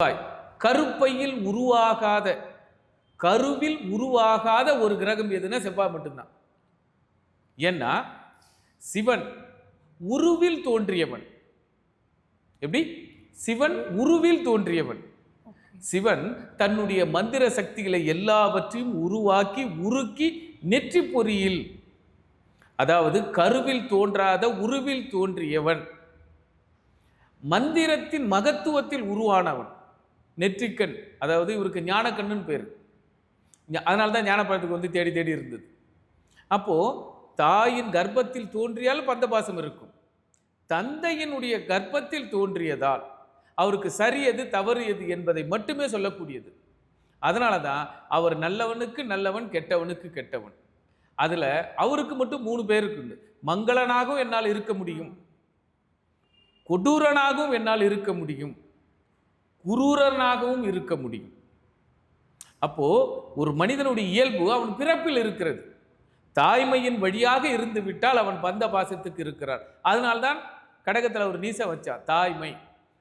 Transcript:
செவ்வாய் கருப்பையில் உருவாகாத கருவில் உருவாகாத ஒரு கிரகம் எதுன்னா செவ்வாய் மட்டும்தான். ஏன்னா சிவன் உருவில் தோன்றியவன். எப்படி? சிவன் உருவில் தோன்றியவன். சிவன் தன்னுடைய மந்திர சக்திகளை எல்லாவற்றையும் உருவாக்கி உருக்கி நெற்றி பொறியில் அதாவது கருவில் தோன்றாத உருவில் தோன்றியவன். மந்திரத்தின் மகத்துவத்தில் உருவானவன். நெற்றிக்கண். அதாவது இவருக்கு ஞானக்கண்ணுன்னு பேர். அதனால தான் ஞானப்பழத்துக்கு வந்து தேடி தேடி இருந்தது. அப்போது தாயின் கர்ப்பத்தில் தோன்றியால் பந்தபாசம் இருக்கும். தந்தையினுடைய கர்ப்பத்தில் தோன்றியதால் அவருக்கு சரி எது தவறு எது என்பதை மட்டுமே சொல்லக்கூடியது. அதனால தான் அவர் நல்லவனுக்கு நல்லவன் கெட்டவனுக்கு கெட்டவன். அதில் அவருக்கு மட்டும் மூணு பேர் இருக்குண்டு. மங்களனாகவும் என்னால் இருக்க முடியும். கொடூரனாகவும் என்னால் இருக்க முடியும். குரூரனாகவும் இருக்க முடியும். அப்போது ஒரு மனிதனுடைய இயல்பு அவன் பிறப்பில் இருக்கிறது. தாய்மையின் வழியாக இருந்து விட்டால் அவன் பந்த பாசத்துக்கு இருக்கிறான். அதனால்தான் கடகத்தில் ஒரு நீச வச்சா தாய்மை.